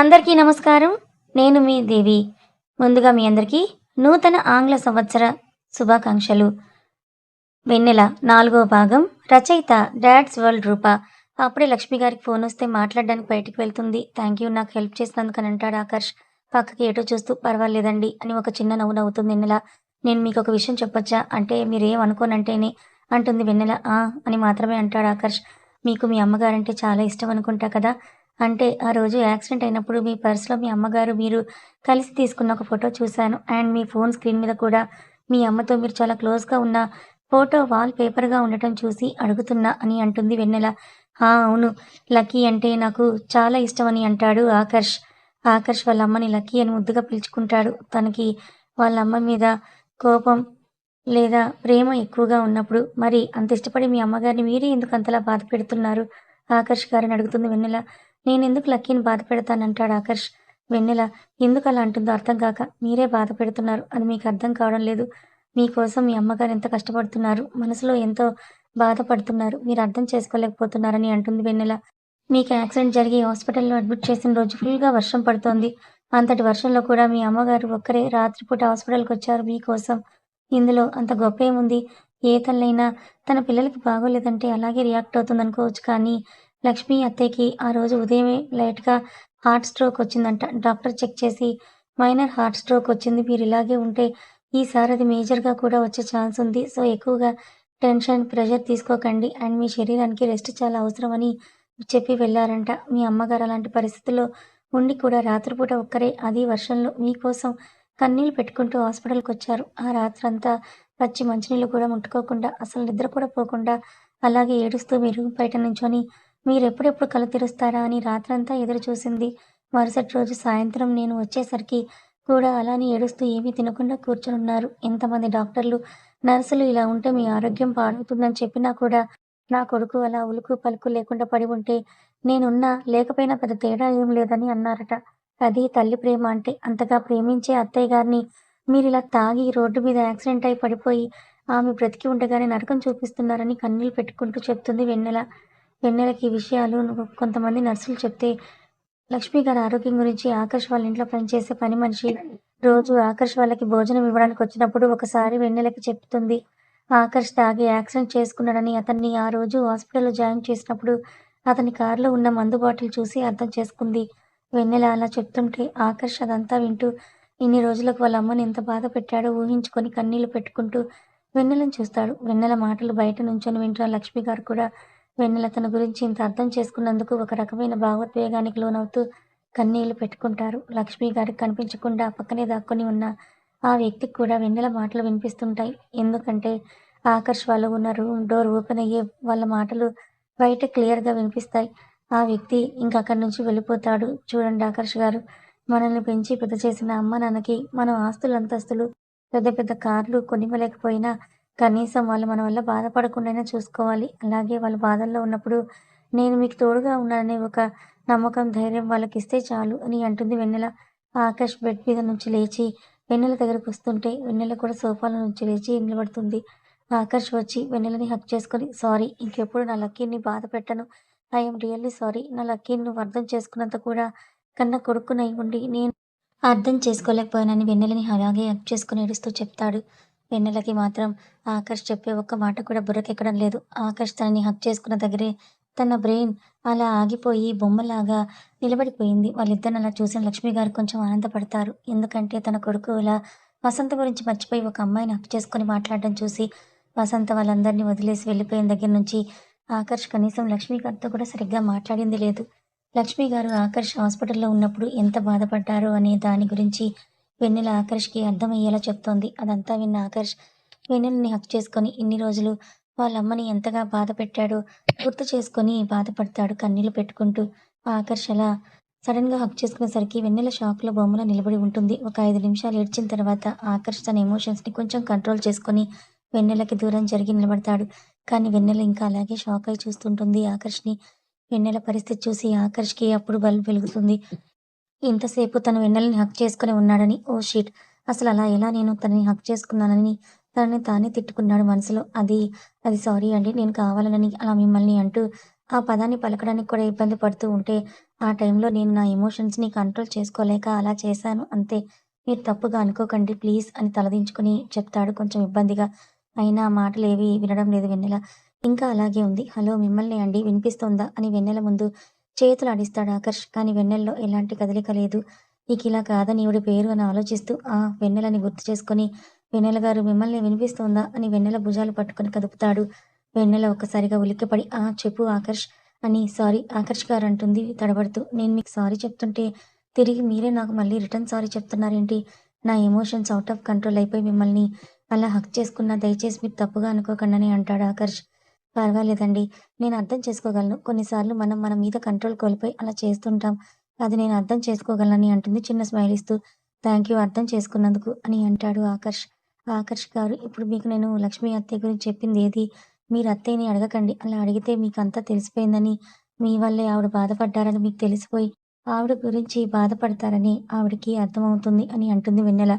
అందరికీ నమస్కారం. నేను మీ దేవి. ముందుగా మీ అందరికీ నూతన ఆంగ్ల సంవత్సర శుభాకాంక్షలు. వెన్నెల నాలుగో భాగం రచయిత డాడ్స్ వరల్డ్ రూప. అప్పుడే లక్ష్మి గారికి ఫోన్ వస్తే మాట్లాడడానికి బయటికి వెళ్తుంది. థ్యాంక్ యూ నాకు హెల్ప్ చేసినందుకని అని అంటాడు ఆకర్ష్. పక్కకి ఏటో చూస్తూ పర్వాలేదండి అని ఒక చిన్న నవ్వు నవ్వుతుంది వెన్నెల. నేను మీకు ఒక విషయం చెప్పొచ్చా? అంటే మీరేం అనుకోనంటేనే అంటుంది వెన్నెల. ఆ అని మాత్రమే అంటాడు ఆకర్ష్. మీకు మీ అమ్మగారంటే చాలా ఇష్టం అనుకుంటా కదా? అంటే ఆ రోజు యాక్సిడెంట్ అయినప్పుడు మీ పర్స్లో మీ అమ్మగారు మీరు కలిసి తీసుకున్న ఒక ఫోటో చూశాను. అండ్ మీ ఫోన్ స్క్రీన్ మీద కూడా మీ అమ్మతో మీరు చాలా క్లోజ్గా ఉన్న ఫోటో వాల్ పేపర్గా ఉండటం చూసి అడుగుతున్నా అని అంటుంది వెన్నెల. "ఆ, అవును. లక్కీ అంటే నాకు చాలా ఇష్టం అని అంటాడు ఆకర్ష్. ఆకర్ష్ వాళ్ళ అమ్మని లక్కీ అని ముద్దుగా పిలుచుకుంటాడు. తనకి వాళ్ళ అమ్మ మీద కోపం లేదా ప్రేమ ఎక్కువగా ఉన్నప్పుడు మరి అంత ఇష్టపడి మీ అమ్మగారిని మీరే ఎందుకు అంతలా బాధ పెడుతున్నారు? ఆకర్ష్ గారిని అడుగుతుంది వెన్నెల. నేను ఎందుకు లక్కీని బాధ పెడతానంటాడు ఆకర్ష్. వెన్నెల ఎందుకు అలా అంటుందో అర్థం కాక మీరే బాధ పెడుతున్నారు. అది మీకు అర్థం కావడం లేదు. మీకోసం మీ అమ్మగారు ఎంత కష్టపడుతున్నారు. మనసులో ఎంతో బాధపడుతున్నారు మీరు అర్థం చేసుకోలేకపోతున్నారని అంటుంది వెన్నెల. మీకు యాక్సిడెంట్ జరిగి హాస్పిటల్లో అడ్మిట్ చేసిన రోజు ఫుల్గా వర్షం పడుతోంది. అంతటి వర్షంలో కూడా మీ అమ్మగారు ఒక్కరే రాత్రిపూట హాస్పిటల్కి వచ్చారు. మీకోసం ఇందులో అంత గొప్ప ఏముంది? ఏ తల్లైనా తన పిల్లలకి బాగోలేదంటే అలాగే రియాక్ట్ అవుతుంది అనుకోవచ్చు కానీ లక్ష్మి అత్తయ్యకి ఆ రోజు ఉదయమే లైట్గా హార్ట్ స్ట్రోక్ వచ్చిందంట. డాక్టర్ చెక్ చేసి మైనర్ హార్ట్ స్ట్రోక్ వచ్చింది. మీరు ఇలాగే ఉంటే ఈసారి అది మేజర్గా కూడా వచ్చే ఛాన్స్ ఉంది. సో ఎక్కువగా టెన్షన్ ప్రెషర్ తీసుకోకండి. అండ్ మీ శరీరానికి రెస్ట్ చాలా అవసరమని చెప్పి వెళ్ళారంట మీ అమ్మగారు అలాంటి పరిస్థితుల్లో ఉండి కూడా రాత్రిపూట ఒక్కరే అది వర్షంలో మీకోసం కన్నీళ్ళు పెట్టుకుంటూ హాస్పిటల్కి వచ్చారు. ఆ రాత్రంతా పచ్చి మంచినీళ్ళు కూడా ముట్టుకోకుండా అసలు నిద్ర కూడా పోకుండా అలాగే ఏడుస్తూ మీరు బయట నుంచొని మీరు ఎప్పుడెప్పుడు కళ్ళు తెరుస్తారా అని రాత్రంతా ఎదురు చూసింది మరుసటి రోజు సాయంత్రం నేను వచ్చేసరికి కూడా అలానే ఏడుస్తూ ఏమీ తినకుండా కూర్చొని ఉన్నారు ఎంతమంది డాక్టర్లు నర్సులు ఇలా ఉంటే మీ ఆరోగ్యం పాడవుతుందని చెప్పినా కూడా నా కొడుకు అలా ఉలుకు పలుకు లేకుండా పడి ఉంటే నేనున్నా లేకపోయినా పెద్ద తేడా ఏం లేదని అన్నారట. అది తల్లి ప్రేమ అంటే అంతగా ప్రేమించే అత్తయ్య గారిని మీరు ఇలా తాగి రోడ్డు మీద యాక్సిడెంట్ అయి పడిపోయి ఆమె బ్రతికి ఉండగానే నరకం చూపిస్తున్నారని కన్నీళ్ళు పెట్టుకుంటూ చెప్తుంది వెన్నెల. వెన్నెలకి ఈ విషయాలు కొంతమంది నర్సులు చెప్తే లక్ష్మి గారి ఆరోగ్యం గురించి ఆకర్ష్ వాళ్ళ ఇంట్లో పనిచేసే పని మనిషి రోజు ఆకర్ష్ వాళ్ళకి భోజనం ఇవ్వడానికి వచ్చినప్పుడు ఒకసారి వెన్నెలకి చెప్తుంది ఆకర్ష్ తాగి యాక్సిడెంట్ చేసుకున్నాడని అతన్ని ఆ రోజు హాస్పిటల్లో జాయిన్ చేసినప్పుడు అతని కారులో ఉన్న మందు బాటిల్ చూసి అర్థం చేసుకుంది. వెన్నెల అలా చెప్తుంటే ఆకర్ష్ అదంతా వింటూ ఇన్ని రోజులకు వాళ్ళ అమ్మని ఎంత బాధ పెట్టాడో ఊహించుకొని కన్నీళ్ళు పెట్టుకుంటూ వెన్నెలను చూస్తాడు. వెన్నెల మాటలు బయట నుంచొని వింటున్న లక్ష్మి గారు కూడా వెన్నెల తన గురించి ఇంత అర్థం చేసుకున్నందుకు ఒక రకమైన భావోద్వేగానికి లోనవుతూ కన్నీళ్ళు పెట్టుకుంటారు. లక్ష్మి గారికి కనిపించకుండా పక్కనే దాక్కుని ఉన్న ఆ వ్యక్తికి కూడా వెన్నెల మాటలు వినిపిస్తుంటాయి. ఎందుకంటే ఆకర్ష్ వాళ్ళు ఉన్న రూమ్ డోర్ ఓపెన్ అయ్యే వాళ్ళ మాటలు బయట క్లియర్గా వినిపిస్తాయి. ఆ వ్యక్తి ఇంకా అక్కడి నుంచి వెళ్ళిపోతాడు. చూడండి ఆకర్ష్ గారు మనల్ని పెంచి పెద్ద చేసిన అమ్మ నాన్నకి మనం ఆస్తులు అంతస్తులు పెద్ద పెద్ద కార్లు కొనివ్వలేకపోయినా కనీసం వాళ్ళు మన వల్ల బాధపడకుండా చూసుకోవాలి. అలాగే వాళ్ళు బాధల్లో ఉన్నప్పుడు నేను మీకు తోడుగా ఉన్నాననే ఒక నమ్మకం ధైర్యం వాళ్ళకి ఇస్తే చాలు అని అంటుంది వెన్నెల. ఆకాష్ బెడ్ మీద నుంచి లేచి వెన్నెల దగ్గరకు వస్తుంటే వెన్నెల కూడా సోఫాల నుంచి లేచి నిలబడుతుంది. ఆకర్ష్ వచ్చి వెన్నెలని హక్ చేసుకొని సారీ ఇంకెప్పుడు నా లక్కీని బాధ పెట్టను. I'm really sorry. నా లక్కీని నువ్వు అర్థం చేసుకున్నంత కూడా కన్న కొడుకునై ఉండి నేను అర్థం చేసుకోలేకపోయానని వెన్నెలని అలాగే హక్ చేసుకుని ఏడుస్తూ చెప్తాడు. వెన్నెలకి మాత్రం ఆకర్ష్ చెప్పే ఒక్క మాట కూడా బుర్రకెక్కడం లేదు. ఆకర్ష్ తనని హక్ చేసుకున్న దగ్గరే తన బ్రెయిన్ అలా ఆగిపోయి బొమ్మలాగా నిలబడిపోయింది. వాళ్ళిద్దరిని అలా చూసిన లక్ష్మి గారు కొంచెం ఆనందపడతారు. ఎందుకంటే తన కొడుకు ఇలా వసంత గురించి మర్చిపోయి ఒక అమ్మాయిని హక్ చేసుకొని మాట్లాడడం చూసి వసంత వాళ్ళందరినీ వదిలేసి వెళ్ళిపోయిన దగ్గర నుంచి ఆకర్ష్ కనీసం లక్ష్మి గారితో కూడా సరిగ్గా మాట్లాడింది లేదు. లక్ష్మి గారు ఆకర్ష్ హాస్పిటల్లో ఉన్నప్పుడు ఎంత బాధపడ్డారు అనే దాని గురించి వెన్నెల ఆకర్ష్కి అర్థమయ్యేలా చెప్తోంది. అదంతా విన్న ఆకర్ష్ వెన్నెలని హక్ చేసుకొని ఇన్ని రోజులు వాళ్ళ అమ్మని ఎంతగా బాధ పెట్టాడో గుర్తు చేసుకొని బాధపడతాడు కన్నీళ్ళు పెట్టుకుంటూ. ఆకర్ష్ అలా సడన్గా హక్ చేసుకునేసరికి వెన్నెల షాక్లో బొమ్మలా నిలబడి ఉంటుంది. ఒక ఐదు నిమిషాలు ఏడ్చిన తర్వాత ఆకర్ష్ తన ఎమోషన్స్ని కొంచెం కంట్రోల్ చేసుకొని వెన్నెలకి దూరం జరిగి నిలబడతాడు. కానీ వెన్నెల ఇంకా అలాగే షాక్ అయి చూస్తుంటుంది. ఆకర్ష్ని వెన్నెల పరిస్థితి చూసి ఆకర్ష్కి అప్పుడు బల్బ్ వెలుగుతుంది. ఇంతసేపు తను వెన్నెలని హక్ చేసుకుని ఉన్నాడని ఓ షీట్ అసలు అలా ఎలా నేను తనని హక్ చేసుకున్నానని తనని తానే తిట్టుకున్నాడు మనసులో. అది అది సారీ అండి నేను కావాలనని అలా మిమ్మల్ని అంటూ ఆ పదాన్ని పలకడానికి కూడా ఇబ్బంది పడుతూ ఉంటే ఆ టైంలో నేను నా ఎమోషన్స్ని కంట్రోల్ చేసుకోలేక అలా చేశాను అంతే. మీరు తప్పుగా అనుకోకండి ప్లీజ్ అని తలదించుకుని చెప్తాడు కొంచెం ఇబ్బందిగా. అయినా ఆ మాటలు ఏవి వినడం లేదు వెన్నెల. ఇంకా అలాగే ఉంది. హలో మిమ్మల్ని అండి వినిపిస్తోందా అని వెన్నెల ముందు చేతులు ఆడిస్తాడు ఆకర్ష్. కానీ వెన్నెల్లో ఎలాంటి కదలిక లేదు. నీకు ఇలా కాదని ఈవిడ పేరు అని ఆలోచిస్తూ ఆ వెన్నెలని గుర్తు చేసుకొని వెన్నెల గారు మిమ్మల్ని వినిపిస్తోందా అని వెన్నెల భుజాలు పట్టుకొని కదుపుతాడు. వెన్నెల ఒక్కసారిగా ఉలిక్కిపడి ఆ చెప్పు ఆకర్ష్ అని సారీ ఆకర్ష్ గారు అంటుంది తడబడుతూ. నేను మీకు సారీ చెప్తుంటే తిరిగి మీరే నాకు మళ్ళీ రిటర్న్ సారీ చెప్తున్నారేంటి? నా ఎమోషన్స్ అవుట్ ఆఫ్ కంట్రోల్ అయిపోయి మిమ్మల్ని అలా హక్ చేసుకున్న దయచేసి మీరు తప్పుగా అనుకోకండి అంటాడు ఆకర్ష్. పర్వాలేదండి. నేను అర్థం చేసుకోగలను. కొన్నిసార్లు మనం మన మీద కంట్రోల్ కోల్పోయి అలా చేస్తుంటాం. అది నేను అర్థం చేసుకోగలనని అంటుంది చిన్న స్మైల్ ఇస్తూ థ్యాంక్ యూ అర్థం చేసుకున్నందుకు అని అంటాడు ఆకర్ష్. ఆకర్ష్ గారు ఇప్పుడు మీకు నేను లక్ష్మీ అత్తయ్య గురించి చెప్పింది ఏది? మీరు అత్తయ్యని అడగకండి. అలా అడిగితే మీకు అంతా తెలిసిపోయిందని. మీ వల్లే ఆవిడ బాధపడ్డారని మీకు తెలిసిపోయి ఆవిడ గురించి బాధపడతారని ఆవిడకి అర్థమవుతుంది అని అంటుంది వెన్నెల.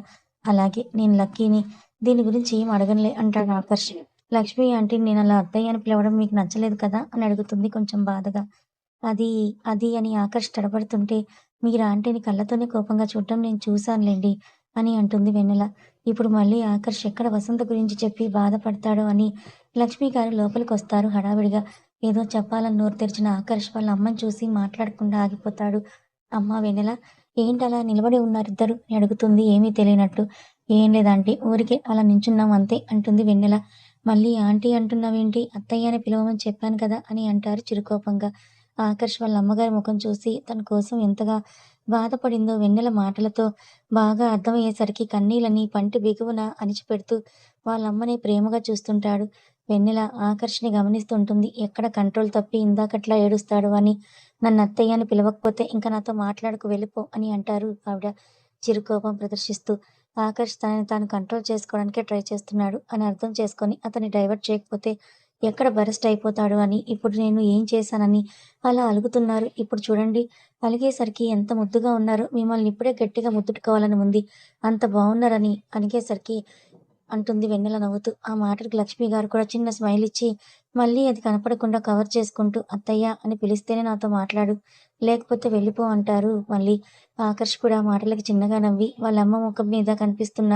అలాగే నేను లక్కీని దీని గురించి ఏం అడగనులే అంటాడు ఆకర్ష్. లక్ష్మి ఆంటీ నేను అలా అత్తయ్య అని పిలవడం మీకు నచ్చలేదు కదా? అని అడుగుతుంది కొంచెం బాధగా. అది అది అని ఆకర్ష్ తడబడుతుంటే మీరు ఆంటీని కళ్ళతోనే కోపంగా చూడటం నేను చూశానులేండి అని అంటుంది వెన్నెల. ఇప్పుడు మళ్ళీ ఆకర్ష్ ఎక్కడ వసంత గురించి చెప్పి బాధపడతాడో అని లక్ష్మి గారు లోపలికి వస్తారు హడావిడిగా. ఏదో చెప్పాలని నోరు తెరిచిన ఆకర్ష్ వాళ్ళ అమ్మని చూసి మాట్లాడకుండా ఆగిపోతాడు. అమ్మ వెన్నెల ఏంటలా నిలబడి ఉన్నారిద్దరు? ఇద్దరు అడుగుతుంది ఏమీ తెలియనట్టు. ఏం లేదంటే ఊరికే అలా నించున్నాం అంతే అంటుంది వెన్నెల. మళ్ళీ ఆంటీ అంటున్నావేంటి? అత్తయ్య అని పిలవమని చెప్పాను కదా అని అంటారు చిరుకోపంగా. ఆకర్ష్ వాళ్ళ అమ్మగారి ముఖం చూసి తన కోసం ఎంతగా బాధపడిందో వెన్నెల మాటలతో బాగా అర్థమయ్యేసరికి కన్నీళ్ళని పంటి బిగువున అణిచిపెడుతూ వాళ్ళ అమ్మని ప్రేమగా చూస్తుంటాడు. వెన్నెల ఆకర్షని గమనిస్తుంటుంది. ఎక్కడ కంట్రోల్ తప్పి ఇందాకట్లా ఏడుస్తాడు అని. నన్ను అత్తయ్యని పిలవకపోతే ఇంకా నాతో మాట్లాడకు వెళ్ళిపో అని అంటారు ఆవిడ చిరుకోపం ప్రదర్శిస్తూ. ఆకర్ష్ తనని తాను కంట్రోల్ చేసుకోవడానికి ట్రై చేస్తున్నాడు అని అర్థం చేసుకొని అతన్ని డైవర్ట్ చేయకపోతే ఎక్కడ బరెస్ట్ అయిపోతాడు అని ఇప్పుడు నేను ఏం చేశానని అలా అలుగుతున్నారు. ఇప్పుడు చూడండి అలిగేసరికి ఎంత ముద్దుగా ఉన్నారు. మిమ్మల్ని ఇప్పుడే గట్టిగా ముద్దుట్టుకోవాలని ఉంది. అంత బాగున్నారని అనిగేసరికి అంటుంది వెన్నెల నవ్వుతూ. ఆ మాటలకు లక్ష్మి గారు కూడా చిన్న స్మైల్ ఇచ్చి మళ్ళీ అది కనపడకుండా కవర్ చేసుకుంటూ అత్తయ్య అని పిలిస్తేనే నాతో మాట్లాడు. లేకపోతే వెళ్ళిపో అంటారు మళ్ళీ. ఆకర్ష్ కూడా మాటలకి చిన్నగా నవ్వి వాళ్ళ అమ్మ ముఖం మీద కనిపిస్తున్న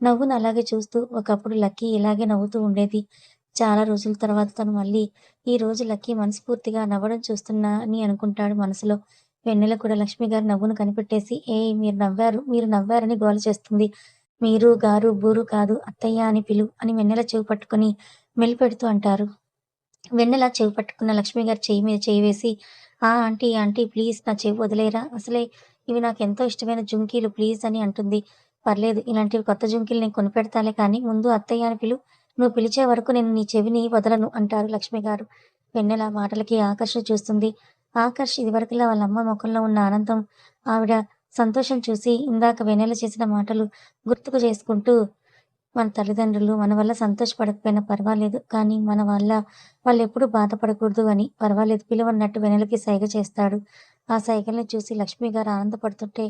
నవ్వును అలాగే చూస్తూ ఒకప్పుడు లక్కీ ఇలాగే నవ్వుతూ ఉండేది. చాలా రోజుల తర్వాత తను మళ్ళీ ఈ రోజు లక్కీ మనస్ఫూర్తిగా నవ్వడం చూస్తున్నా అని అనుకుంటాడు మనసులో. వెన్నెల కూడా లక్ష్మి గారి నవ్వును కనిపెట్టేసి ఏ మీరు నవ్వారు మీరు నవ్వారని గోల చేస్తుంది. మీరు గారు బూరు కాదు అత్తయ్య అని పిలు అని వెన్నెల చెవి పట్టుకుని మెలిపెడుతూ అంటారు. వెన్నెల చెవి పట్టుకున్న లక్ష్మి గారి చెయ్యి మీద చేయి వేసి ఆ ఆంటీ ఆంటీ ప్లీజ్ నా చెవి వదిలేరా? అసలే ఇవి నాకు ఎంతో ఇష్టమైన జుంకీలు ప్లీజ్ అని అంటుంది. పర్లేదు ఇలాంటివి కొత్త జుంకీలు నేను కొనిపెడతాలే కానీ ముందు అత్తయ్య అని పిలు. నువ్వు పిలిచే వరకు నేను నీ చెవిని వదలను అంటారు లక్ష్మి గారు. వెన్నెల మాటలకి ఆకర్ష చూస్తుంది. ఆకర్ష్ ఇదివరకులా వాళ్ళ అమ్మ ముఖంలో ఉన్న ఆనందం ఆవిడ సంతోషం చూసి ఇందాక వెన్నెల చేసిన మాటలు గుర్తుకు చేసుకుంటూ మన తల్లిదండ్రులు మన వల్ల సంతోషపడకపోయినా పర్వాలేదు కానీ మన వల్ల వాళ్ళు ఎప్పుడు బాధపడకూడదు అని పర్వాలేదు పిలువన్నట్టు వెన్నెలకి సైగ చేస్తాడు. ఆ సైగల్ని చూసి లక్ష్మి గారు ఆనందపడుతుంటే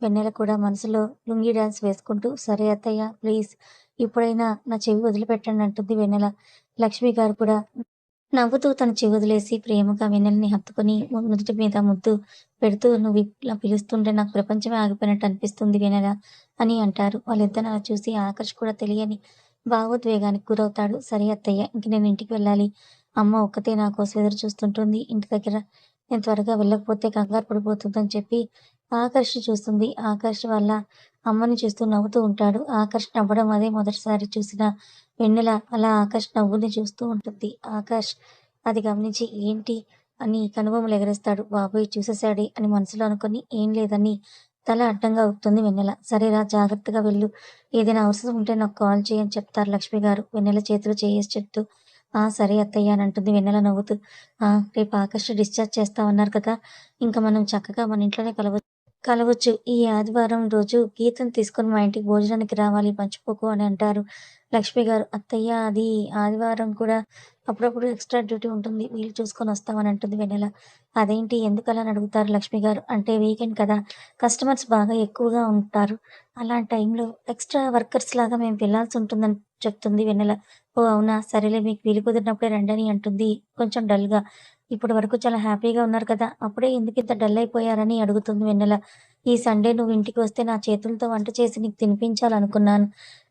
వెన్నెల కూడా మనసులో లుంగి డాన్స్ వేసుకుంటూ సరే అత్తయ్య ప్లీజ్ ఇప్పుడైనా నా చెవి వదిలిపెట్టండి అంటుంది వెన్నెల. లక్ష్మి గారు కూడా నవ్వుతూ తన చెవుదులేసి ప్రేమగా వెన్నెల్ని హత్తుకుని నుదుటి మీద ముద్దు పెడుతూ నువ్వు ఇలా పిలుస్తుంటే నాకు ప్రపంచమే ఆగిపోయినట్టు అనిపిస్తుంది వెనెల అని అంటారు. వాళ్ళిద్దరు అలా చూసి ఆకర్ష్ కూడా తెలియని భావోద్వేగానికి గురవుతాడు. సరే అత్తయ్య ఇంక నేను ఇంటికి వెళ్ళాలి. అమ్మ ఒక్కతే నా కోసం ఎదురు చూస్తుంటుంది. ఇంటి దగ్గర నేను త్వరగా వెళ్ళకపోతే కంగారు పడిపోతుందని చెప్పి ఆకర్ష్ చూస్తుంది. ఆకర్ష్ వల్ల అమ్మని చూస్తూ నవ్వుతూ ఉంటాడు. ఆకర్ష్ నవ్వడం అదే మొదటిసారి చూసిన వెన్నెల అలా ఆకాష్ నవ్వుని చూస్తూ ఉంటుంది. ఆకాష్ అది గమనించి ఏంటి అని కనుబొమ్మలు ఎగరేస్తాడు. బాబోయ్ చూసేశాడే అని మనసులో అనుకుని ఏం లేదని తల అడ్డంగా ఊపుతుంది వెన్నెల. సరేరా జాగ్రత్తగా వెళ్ళు. ఏదైనా అవసరం ఉంటే నాకు కాల్ చేయని చెప్తారు లక్ష్మి గారు. వెన్నెల చేతులు చేయేసి చెప్తూ ఆ సరే అత్తయ్య అని అంటుంది వెన్నెల నవ్వుతూ. ఆ రేపు ఆకాష్ డిశ్చార్జ్ చేస్తామన్నారు కదా. ఇంకా మనం చక్కగా మన ఇంట్లోనే కలవచ్చు కలవచ్చు. ఈ ఆదివారం రోజు గీతను తీసుకొని మా ఇంటికి భోజనానికి రావాలి పంచిపోకు అని అంటారు లక్ష్మి గారు. అత్తయ్య అది ఆదివారం కూడా అప్పుడప్పుడు ఎక్స్ట్రా డ్యూటీ ఉంటుంది. వీలు చూసుకొని వస్తామని అంటుంది వెన్నెల. అదేంటి ఎందుకలా అని అడుగుతారు లక్ష్మి గారు. అంటే వీకెండ్ కదా కస్టమర్స్ బాగా ఎక్కువగా ఉంటారు. అలాంటి టైంలో ఎక్స్ట్రా వర్కర్స్ లాగా మేము వెళ్ళాల్సి ఉంటుందని చెప్తుంది వెన్నెల. ఓ అవునా సరేలే మీకు వీలు కుదిరినప్పుడే రండి అని అంటుంది కొంచెం డల్గా. ఇప్పటి వరకు చాలా హ్యాపీగా ఉన్నారు కదా. అప్పుడే ఎందుకు ఇంత డల్ అయిపోయారని అడుగుతుంది వెన్నెల. ఈ సండే నువ్వు ఇంటికి వస్తే నా చేతులతో వంట చేసి నీకు తినిపించాలనుకున్నాను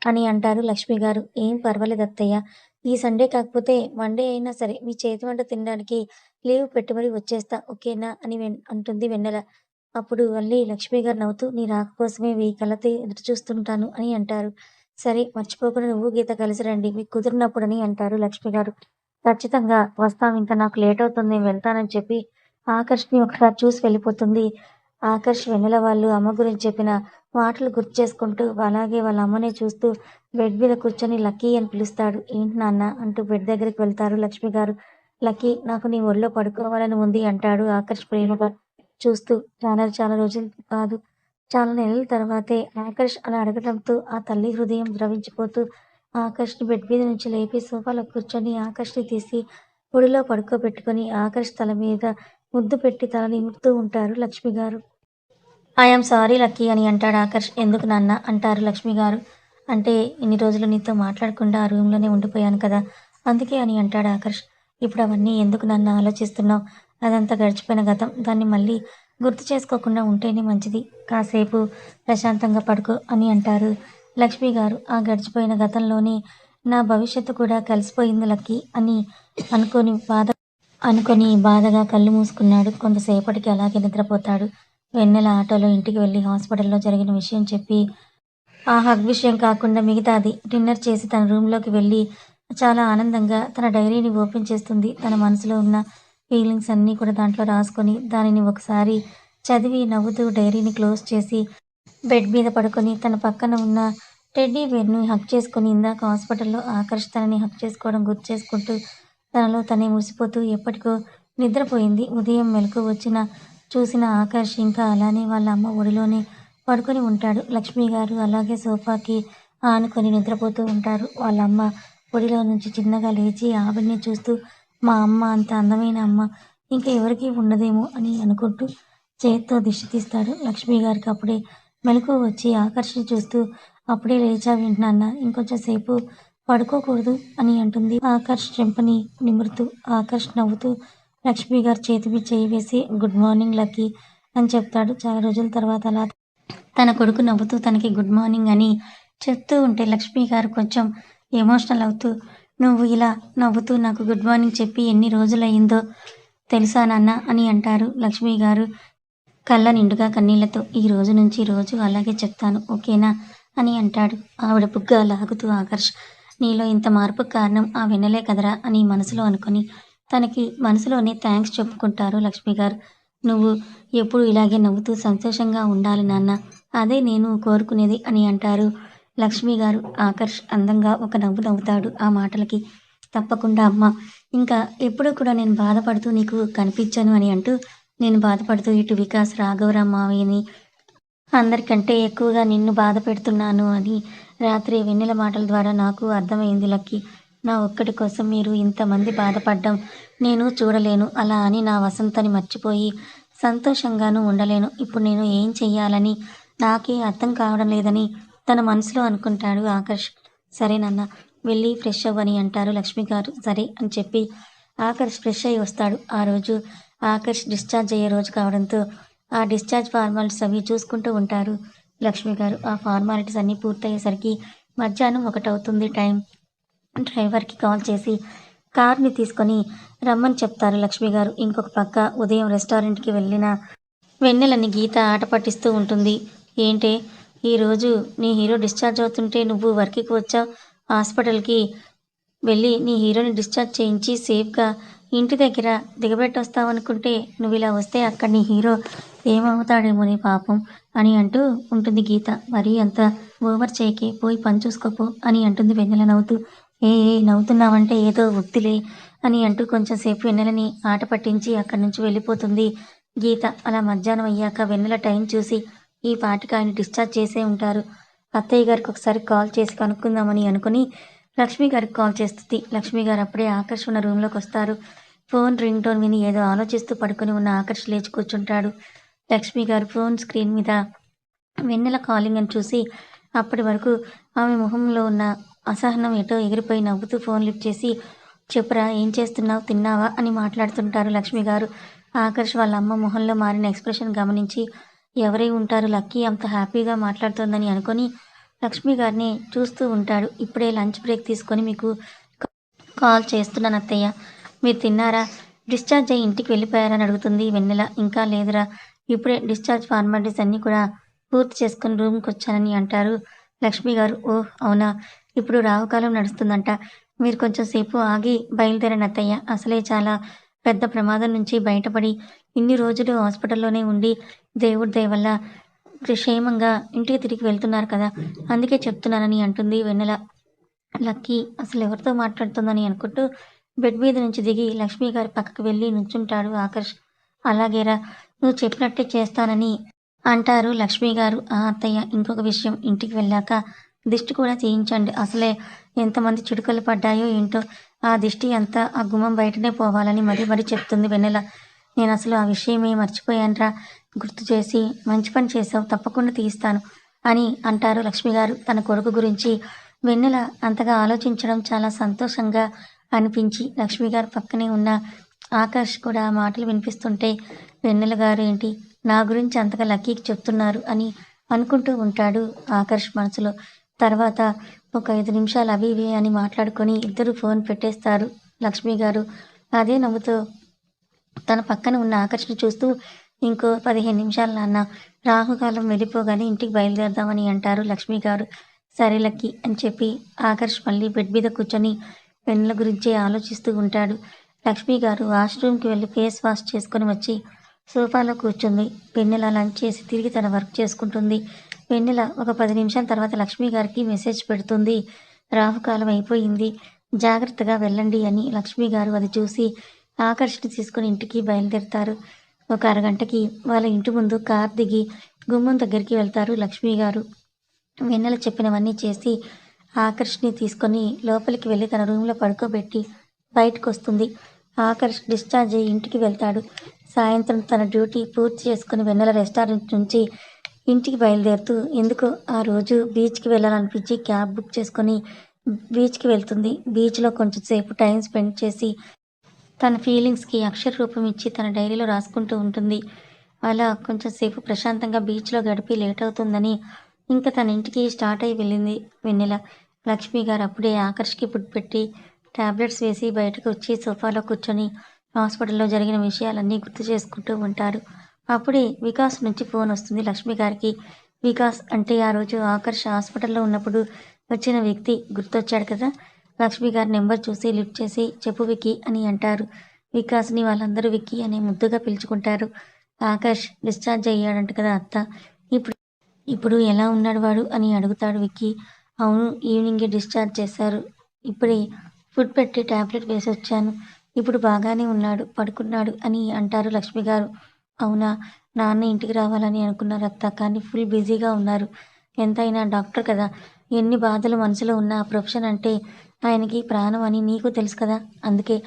అని అంటారు లక్ష్మి గారు. ఏం పర్వాలేదు అత్తయ్య. ఈ సండే కాకపోతే మండే అయినా సరే మీ చేతి వంట తినడానికి లీవ్ పెట్టుబడి వచ్చేస్తా ఓకేనా అని వెన్- అంటుంది వెన్నెల. అప్పుడు మళ్ళీ లక్ష్మి గారు నవ్వుతూ నీ రాక కోసమే వెయ్యి కళ్ళతో ఎదురు చూస్తుంటాను అని అంటారు. సరే మర్చిపోకుండా నువ్వు గీత కలిసి రండి మీకు కుదిరినప్పుడు అని అంటారు లక్ష్మి గారు. ఖచ్చితంగా వస్తాం. ఇంకా నాకు లేట్ అవుతుంది వెళ్తానని చెప్పి ఆకర్ష్ని ఒకసారి చూసి వెళ్ళిపోతుంది. ఆకర్ష్ వెన్నెల వాళ్ళు అమ్మ గురించి చెప్పిన మాటలు గుర్తు చేసుకుంటూ అలాగే వాళ్ళ అమ్మనే చూస్తూ బెడ్ మీద కూర్చొని లక్కీ అని పిలుస్తాడు. ఏంటి నాన్న? అంటూ బెడ్ దగ్గరికి వెళ్తారు లక్ష్మి గారు. లక్కీ నాకు నీ ఒళ్ళో పడుకోవాలని ఉంది అంటాడు ఆకర్ష్ ప్రేమగా చూస్తూ. చాలా చాలా రోజులు కాదు. చాలా నెలల తర్వాతే ఆకర్ష్ అలా అడగడంతో ఆ తల్లి హృదయం ద్రవించిపోతూ ఆకర్ష్ని బెడ్ మీద నుంచి లేపి సోఫాలో కూర్చొని ఆకర్ష్ని తీసి పొడిలో పడుకోబెట్టుకొని ఆకర్ష్ తల మీద ముద్దు పెట్టి తల నిమురుతూ ఉంటారు లక్ష్మి గారు. ఐఎమ్ సారీ లక్కీ అని అంటాడు ఆకర్ష్. ఎందుకు నాన్న? అంటారు లక్ష్మి గారు. అంటే ఇన్ని రోజులు నీతో మాట్లాడకుండా ఆ రూమ్లోనే ఉండిపోయాను కదా అందుకే అని అంటాడు ఆకర్ష్. ఇప్పుడు అవన్నీ ఎందుకు నన్ను ఆలోచిస్తున్నావు? అదంతా గడిచిపోయిన గతం. దాన్ని మళ్ళీ గుర్తు చేసుకోకుండా ఉంటేనే మంచిది. కాసేపు ప్రశాంతంగా పడుకో అని అంటారు లక్ష్మి గారు ఆ గడిచిపోయిన గతంలోనే నా భవిష్యత్తు కూడా కలిసిపోయింది లక్కీ అని అనుకొని బాధ అనుకొని బాధగా కళ్ళు మూసుకున్నాడు. కొంతసేపటికి అలాగే నిద్రపోతాడు. వెన్నెల ఆటోలో ఇంటికి వెళ్ళి హాస్పిటల్లో జరిగిన విషయం చెప్పి ఆ హగ్ విషయం కాకుండా మిగతాది డిన్నర్ చేసి తన రూమ్లోకి వెళ్ళి చాలా ఆనందంగా తన డైరీని ఓపెన్ చేస్తుంది. తన మనసులో ఉన్న ఫీలింగ్స్ అన్నీ కూడా దాంట్లో రాసుకొని దానిని ఒకసారి చదివి నవ్వుతూ డైరీని క్లోజ్ చేసి బెడ్ మీద పడుకొని తన పక్కన ఉన్న టెడ్డీ బేర్ను హక్ చేసుకొని ఇందాక హాస్పిటల్లో ఆకర్ష్ తనని హక్ చేసుకోవడం గుర్తు చేసుకుంటూ తనలో తనే మురిసిపోతూ ఎప్పటికో నిద్రపోయింది. ఉదయం మెలకు వచ్చిన చూసిన ఆకర్ష్ ఇంకా అలానే వాళ్ళ అమ్మ ఒడిలోనే పడుకొని ఉంటాడు. లక్ష్మి గారు అలాగే సోఫాకి ఆనుకొని నిద్రపోతూ ఉంటారు. వాళ్ళ అమ్మ ఒడిలో నుంచి చిన్నగా లేచి ఆవిడ్ని చూస్తూ మా అమ్మ అంత అందమైన అమ్మ ఇంకా ఎవరికీ ఉండదేమో అని అనుకుంటూ చేత్తో దిష్టి తీస్తాడు. లక్ష్మి గారికి అప్పుడే మెలకు వచ్చి ఆకర్షణ చూస్తూ అప్పుడే లేచా వింటున్నాన్న ఇంకొంచెం సేపు పడుకోకూడదు అని అంటుంది. ఆకర్ష్ చెంపని నిమురుతూ ఆకర్ష్ నవ్వుతూ లక్ష్మి గారు చేతి చేయి వేసి గుడ్ మార్నింగ్ లక్కీ అని చెప్తాడు. చాలా రోజుల తర్వాత అలా తన కొడుకు నవ్వుతూ తనకి గుడ్ మార్నింగ్ అని చెప్తూ ఉంటే లక్ష్మి గారు కొంచెం ఎమోషనల్ అవుతూ నువ్వు ఇలా నవ్వుతూ నాకు గుడ్ మార్నింగ్ చెప్పి ఎన్ని రోజులయ్యిందో తెలుసా నాన్న? అని అంటారు. లక్ష్మి గారు కళ్ళ నిండుగా కన్నీళ్ళతో ఈ రోజు నుంచి రోజు అలాగే చెప్తాను ఓకేనా? అని అంటాడు. ఆవిడ బుగ్గ లాగుతూ ఆకర్ష్ నీలో ఇంత మార్పు కారణం ఆ వెన్నెలే కదరా? అని మనసులో అనుకొని తనకి మనసులోనే థ్యాంక్స్ చెప్పుకుంటారు లక్ష్మి గారు. నువ్వు ఎప్పుడు ఇలాగే నవ్వుతూ సంతోషంగా ఉండాలి నాన్న అదే నేను కోరుకునేది అని అంటారు లక్ష్మి గారు. ఆకర్ష్ అందంగా ఒక నవ్వు నవ్వుతాడు ఆ మాటలకి. తప్పకుండా అమ్మ ఇంకా ఎప్పుడూ కూడా నేను బాధపడుతూ నీకు కనిపించాను అని అంటూ నేను బాధపడుతూ ఇటు వికాస్ రాఘవరామ్ మావయ్యని అందరికంటే ఎక్కువగా నిన్ను బాధ పెడుతున్నాను అని రాత్రి వెన్నెల మాటల ద్వారా నాకు అర్థమైంది లక్కి. నా ఒక్కడి కోసం మీరు ఇంతమంది బాధపడ్డం నేను చూడలేను. అలా అని నా వసంతని మర్చిపోయి సంతోషంగానూ ఉండలేను. ఇప్పుడు నేను ఏం చెయ్యాలని నాకే అర్థం కావడం లేదని తన మనసులో అనుకుంటాడు ఆకర్ష్. సరే నాన్న వెళ్ళి ఫ్రెష్ అవ్వని అంటారు లక్ష్మి గారు. సరే అని చెప్పి ఆకర్ష్ ఫ్రెష్ అయ్యి వస్తాడు. ఆ రోజు ఆకర్ష్ డిశ్చార్జ్ అయ్యే రోజు కావడంతో ఆ డిశ్చార్జ్ ఫార్మాలిటీస్ అవి చూసుకుంటూ ఉంటారు. లక్ష్మి గారు ఆ ఫార్మాలిటీస్ అన్నీ పూర్తయ్యేసరికి మధ్యాహ్నం ఒకటవుతుంది టైం. డ్రైవర్కి కాల్ చేసి కార్ని తీసుకొని రమ్మని చెప్తారు లక్ష్మి గారు. ఇంకొక పక్క ఉదయం రెస్టారెంట్కి వెళ్ళిన వెన్నెలని గీత ఆట పట్టిస్తూ ఉంటుంది. ఏంటే ఈరోజు నీ హీరో డిశ్చార్జ్ అవుతుంటే నువ్వు వర్క్కి వచ్చావు. హాస్పిటల్కి వెళ్ళి నీ హీరోని డిశ్చార్జ్ చేయించి సేఫ్గా ఇంటి దగ్గర దిగబెట్టొస్తావనుకుంటే నువ్వు ఇలా వస్తే అక్కడ నీ హీరో ఏమవుతాడేమో నీ పాపం అని అంటూ ఉంటుంది గీత. మరీ అంత ఓవర్ చేయకే పోయి పని చూసుకోపో అని అంటుంది వెన్నెల నవ్వుతూ. ఏ ఏ నవ్వుతున్నావంటే ఏదో వృత్తిలే అని అంటూ కొంచెం సేపు వెన్నెలని ఆట పట్టించి అక్కడి నుంచి వెళ్ళిపోతుంది గీత. అలా మధ్యాహ్నం అయ్యాక వెన్నెల టైం చూసి ఈ పాటికి ఆయన డిశ్చార్జ్ చేసే ఉంటారు. అత్తయ్య గారికి ఒకసారి కాల్ చేసి కనుక్కుందామని అనుకుని లక్ష్మి గారికి కాల్ చేస్తుంది లక్ష్మి గారు అప్పుడే ఆకర్ష్ ఉన్న రూమ్లోకి వస్తారు. ఫోన్ రింగ్ టోన్ విని ఏదో ఆలోచిస్తూ పడుకొని ఉన్న ఆకర్ష్ లేచి కూర్చుంటాడు. లక్ష్మి గారు ఫోన్ స్క్రీన్ మీద వెన్నెల కాలింగ్ అని చూసి అప్పటి వరకు ఆమె ముఖంలో ఉన్న అసహనం ఎటో ఎగిరిపోయి నవ్వుతూ ఫోన్ లిఫ్ట్ చేసి చెప్పురా ఏం చేస్తున్నావు? తిన్నావా? అని మాట్లాడుతుంటారు లక్ష్మి గారు. ఆకర్ష్ వాళ్ళ అమ్మ మొహంలో మారిన ఎక్స్ప్రెషన్ గమనించి ఎవరై ఉంటారు లక్కీ? అంత హ్యాపీగా మాట్లాడుతోందని అనుకొని లక్ష్మి గారిని చూస్తూ ఉంటాడు. ఇప్పుడే లంచ్ బ్రేక్ తీసుకొని మీకు కాల్ చేస్తున్నాను అత్తయ్య. మీరు తిన్నారా? డిశ్చార్జ్ అయ్యి ఇంటికి వెళ్ళిపోయారని అడుగుతుంది వెన్నెల. ఇంకా లేదురా. ఇప్పుడే డిశ్చార్జ్ ఫార్మాలిటీస్ అన్నీ కూడా పూర్తి చేసుకుని రూమ్కి వచ్చానని అంటారు లక్ష్మి గారు. ఓహ్ అవునా? ఇప్పుడు రావుకాలం నడుస్తుందంట. మీరు కొంచెం సేపు ఆగి బయలుదేరని అత్తయ్య. అసలే చాలా పెద్ద ప్రమాదం నుంచి బయటపడి ఇన్ని రోజులు హాస్పిటల్లోనే ఉండి దేవుడి దయ వల్ల క్షేమంగా ఇంటికి తిరిగి వెళ్తున్నారు కదా. అందుకే చెప్తున్నానని అంటుంది వెన్నెల. లక్కీ అసలు ఎవరితో మాట్లాడుతుందని అనుకుంటూ బెడ్ మీద నుంచి దిగి లక్ష్మి గారి పక్కకు వెళ్ళి నుంచుంటాడు ఆకర్ష్. అలాగేరా నువ్వు చెప్పినట్టే చేస్తానని అంటారు లక్ష్మి గారు. ఆ అత్తయ్య ఇంకొక విషయం ఇంటికి వెళ్ళాక దిష్టి కూడా చేయించండి అసలే ఎంతమంది చిడుకలు పడ్డాయో ఏంటో ఆ దిష్టి అంతా ఆ గుమ్మం బయటనే పోవాలని మరీ మరీ చెప్తుంది వెన్నెల. నేను అసలు ఆ విషయమే మర్చిపోయానురా. గుర్తు చేసి మంచి పని చేసావు తప్పకుండా తీస్తాను అని అంటారు లక్ష్మి గారు తన కొడుకు గురించి వెన్నెల అంతగా ఆలోచించడం చాలా సంతోషంగా అనిపించి లక్ష్మి గారు పక్కనే ఉన్న ఆకాష్ కూడా మాటలు వినిపిస్తుంటే వెన్నెల గారు ఏంటి నా గురించి అంతగా లక్కీకి చెప్తున్నారు అని అనుకుంటూ ఉంటాడు ఆకర్ష్ మనసులో. తర్వాత ఒక ఐదు నిమిషాలు అవి ఇవి అని మాట్లాడుకొని ఇద్దరు ఫోన్ పెట్టేస్తారు లక్ష్మి గారు అదే నవ్వుతూ తన పక్కన ఉన్న ఆకర్షణ చూస్తూ ఇంకో పదిహేను నిమిషాలు నాన్న. రాహుకాలం వెళ్ళిపోగానే ఇంటికి బయలుదేరదామని అంటారు లక్ష్మి గారు. సరే లక్కి అని చెప్పి ఆకర్ష్ మళ్ళీ బెడ్ మీద కూర్చొని పెన్నుల గురించే ఆలోచిస్తూ ఉంటాడు. లక్ష్మి గారు వాష్రూమ్కి వెళ్ళి ఫేస్ వాష్ చేసుకొని వచ్చి సోఫాలో కూర్చుంది. వెన్నెల లంచ్ చేసి తిరిగి తన వర్క్ చేసుకుంటుంది. వెన్నెల ఒక పది నిమిషాల తర్వాత లక్ష్మి గారికి మెసేజ్ పెడుతుంది. రాహుకాలం అయిపోయింది. జాగ్రత్తగా వెళ్ళండి అని లక్ష్మి గారు అది చూసి ఆకర్షణ తీసుకుని ఇంటికి బయలుదేరుతారు. ఒక అరగంటకి వాళ్ళ ఇంటి ముందు కార్ దిగి గుమ్మం దగ్గరికి వెళ్తారు లక్ష్మి గారు. వెన్నెల చెప్పినవన్నీ చేసి ఆకర్ష్ని తీసుకొని లోపలికి వెళ్ళి తన రూమ్లో పడుకోబెట్టి బయటకు వస్తుంది ఆకర్ష్ డిశ్చార్జ్ అయ్యి ఇంటికి వెళ్తాడు. సాయంత్రం తన డ్యూటీ పూర్తి చేసుకుని వెన్నెల రెస్టారెంట్ నుంచి ఇంటికి బయలుదేరుతూ ఎందుకు ఆ రోజు బీచ్కి వెళ్ళాలనిపించి క్యాబ్ బుక్ చేసుకొని బీచ్కి వెళ్తుంది. బీచ్లో కొంచెం సేపు టైం స్పెండ్ చేసి తన ఫీలింగ్స్కి అక్షర రూపం ఇచ్చి తన డైరీలో రాసుకుంటూ ఉంటుంది. అలా కొంచెంసేపు ప్రశాంతంగా బీచ్లో గడిపి లేట్ అవుతుందని ఇంకా తన ఇంటికి స్టార్ట్ అయి వెళ్ళింది వెన్నెల. లక్ష్మి గారు అప్పుడే ఆకర్ష్కి ఫుడ్ పెట్టి టాబ్లెట్స్ వేసి బయటకు వచ్చి సోఫాలో కూర్చొని హాస్పిటల్లో జరిగిన విషయాలన్నీ గుర్తు చేసుకుంటూ ఉంటారు. అప్పుడే వికాస్ నుంచి ఫోన్ వస్తుంది లక్ష్మి గారికి. వికాస్ అంటే ఆ రోజు ఆకర్ష్ హాస్పిటల్లో ఉన్నప్పుడు వచ్చిన వ్యక్తి గుర్తొచ్చాడు కదా? లక్ష్మి గారి నెంబర్ చూసి లిఫ్ట్ చేసి చెప్పు విక్కీ అని అంటారు. వికాస్ని వాళ్ళందరూ విక్కీ అనే ముద్దుగా పిలుచుకుంటారు. ఆకాష్ డిశ్చార్జ్ అయ్యాడంట కదా అత్త. ఇప్పుడు ఇప్పుడు ఎలా ఉన్నాడు వాడు అని అడుగుతాడు విక్కీ. అవును ఈవినింగే డిశ్చార్జ్ చేశారు. ఇప్పుడే ఫుడ్ పెట్టి టాబ్లెట్ వేసి వచ్చాను ఇప్పుడు బాగానే ఉన్నాడు పడుకున్నాడు అని అంటారు లక్ష్మి గారు. అవునా నాన్న ఇంటికి రావాలని అనుకున్నారు అత్త కానీ ఫుల్ బిజీగా ఉన్నారు. ఎంతైనా డాక్టర్ కదా ఎన్ని బాధలు మనసులో ఉన్న ఆ ప్రొఫెషన్ అంటే ఆయనకి ప్రాణం అని నీకు తెలుసు కదా. అందుకే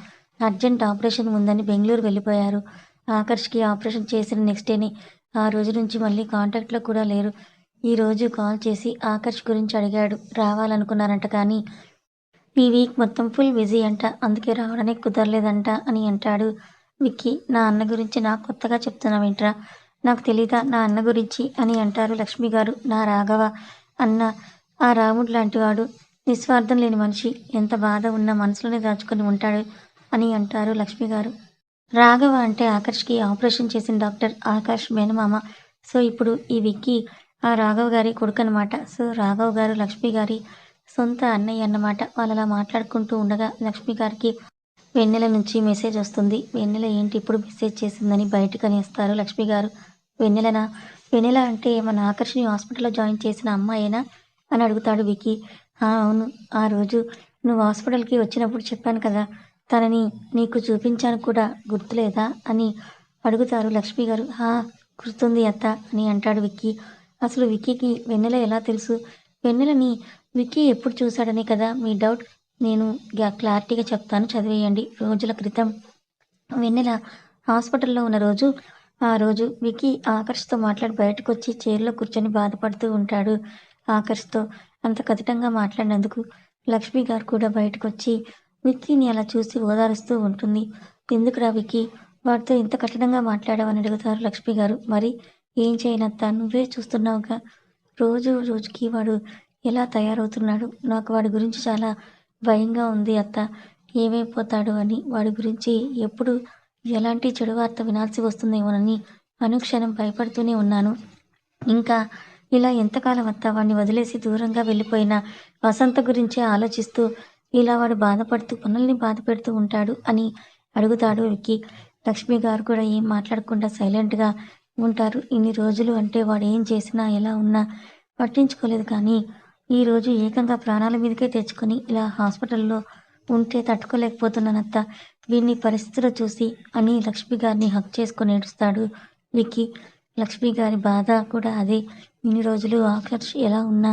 అర్జెంట్ ఆపరేషన్ ఉందని బెంగళూరు వెళ్ళిపోయారు. ఆకర్ష్కి ఆపరేషన్ చేసిన నెక్స్ట్ డేనే. ఆ రోజు నుంచి మళ్ళీ కాంటాక్ట్లో కూడా లేరు. ఈరోజు కాల్ చేసి ఆకర్ష్ గురించి అడిగాడు. రావాలనుకున్నారంట కానీ ఈ వీక్ మొత్తం ఫుల్ బిజీ అంట. అందుకే రావడానికి కుదరలేదంట అని అంటాడు విక్కీ. నా అన్న గురించి నాకు కొత్తగా చెప్తున్నావేంట్రా? నాకు తెలీదా నా అన్న గురించి అని అంటారు లక్ష్మి గారు. నా రాఘవ అన్న ఆ రాముడు లాంటివాడు నిస్వార్థం లేని మనిషి ఎంత బాధ ఉన్నా మనసులోనే దాచుకొని ఉంటాడు అని అంటారు లక్ష్మి గారు. రాఘవ అంటే ఆకర్ష్కి ఆపరేషన్ చేసిన డాక్టర్ ఆకాష్ మేనమామ. సో ఇప్పుడు ఈ విక్కీ ఆ రాఘవ్ గారి కొడుకు అనమాట సో రాఘవ్ గారు లక్ష్మి గారి సొంత అన్నయ్య అన్నమాట. వాళ్ళు అలా మాట్లాడుకుంటూ ఉండగా లక్ష్మి గారికి వెన్నెల నుంచి మెసేజ్ వస్తుంది. వెన్నెల ఏంటి ఇప్పుడు మెసేజ్ చేసిందని బయటకు అనేస్తారు లక్ష్మి గారు. వెన్నెలనా? వెన్నెల అంటే మన ఆకర్షణి హాస్పిటల్లో జాయిన్ చేసిన అమ్మాయేనా? అని అడుగుతాడు విక్కీ. అవును. ఆ రోజు నువ్వు హాస్పిటల్కి వచ్చినప్పుడు చెప్పాను కదా తనని నీకు చూపించాను కూడా గుర్తులేదా అని అడుగుతారు లక్ష్మి గారు. "హా, గుర్తుంది అత్త అని అంటాడు విక్కీ. అసలు విక్కీకి వెన్నెల ఎలా తెలుసు? వెన్నెలని విక్కీ ఎప్పుడు చూశాడనే కదా? మీ డౌట్. నేను క్లారిటీగా చెప్తాను. చదివేయండి. రోజుల క్రితం వెన్నెల హాస్పిటల్లో ఉన్న రోజు ఆ రోజు విక్కీ ఆకర్ష్తో మాట్లాడి బయటకు వచ్చి చైర్లో కూర్చొని బాధపడుతూ ఉంటాడు ఆకర్ష్తో. అంత కఠినంగా మాట్లాడినందుకు లక్ష్మి గారు కూడా బయటకు వచ్చి విక్కీని అలా చూసి ఓదారుస్తూ ఉంటుంది. ఎందుకురా విక్కీ? వాడితో ఇంత కఠినంగా మాట్లాడావని అడుగుతారు లక్ష్మి గారు. మరి ఏం చేయనత్తా? నువ్వే చూస్తున్నావుగా. రోజు రోజుకి వాడు ఎలా తయారవుతున్నాడు? నాకు వాడి గురించి చాలా భయంగా ఉంది అత్త. ఏమైపోతాడు అని వాడి గురించి ఎప్పుడు ఎలాంటి చెడు వార్త వినాల్సి వస్తుందేమోనని అనుక్షణం భయపడుతూనే ఉన్నాను. ఇంకా ఇలా ఎంతకాలం అత్త వాడిని వదిలేసి దూరంగా వెళ్ళిపోయిన వసంత గురించే ఆలోచిస్తూ ఇలా వాడు బాధపడుతూ మనల్ని బాధ పెడుతూ ఉంటాడు అని అడుగుతాడు విక్కీ. లక్ష్మి గారు కూడా ఏం మాట్లాడకుండా సైలెంట్గా ఉంటారు. ఇన్ని రోజులు అంటే వాడు ఏం చేసినా ఎలా ఉన్నా పట్టించుకోలేదు కానీ ఈ రోజు ఏకంగా ప్రాణాల మీదకే తెచ్చుకొని ఇలా హాస్పిటల్లో ఉంటే తట్టుకోలేకపోతున్నానత్త. వీడిని పరిస్థితులు చూసి అని లక్ష్మి గారిని హక్ చేసుకొని ఏడుస్తాడు విక్కీ. లక్ష్మి గారి బాధ కూడా అదే. ఇన్ని రోజులు ఆకర్ష్ ఎలా ఉన్నా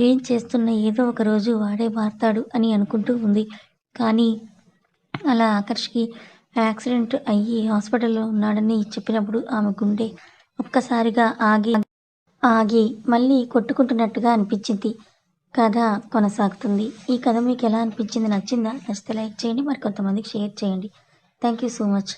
ఏం చేస్తున్నా ఏదో ఒక రోజు వాడే మారతాడు అని అనుకుంటూ ఉంది. కానీ అలా ఆకర్ష్కి యాక్సిడెంట్ అయ్యి హాస్పిటల్లో ఉన్నాడని చెప్పినప్పుడు ఆమె గుండె ఒక్కసారిగా ఆగి ఆగి మళ్ళీ కొట్టుకుంటున్నట్టుగా అనిపించింది. కథ కొనసాగుతుంది. ఈ కథ మీకు ఎలా అనిపించింది నచ్చిందా? నచ్చితే లైక్ చేయండి మరి కొంతమందికి షేర్ చేయండి. Thank you so much.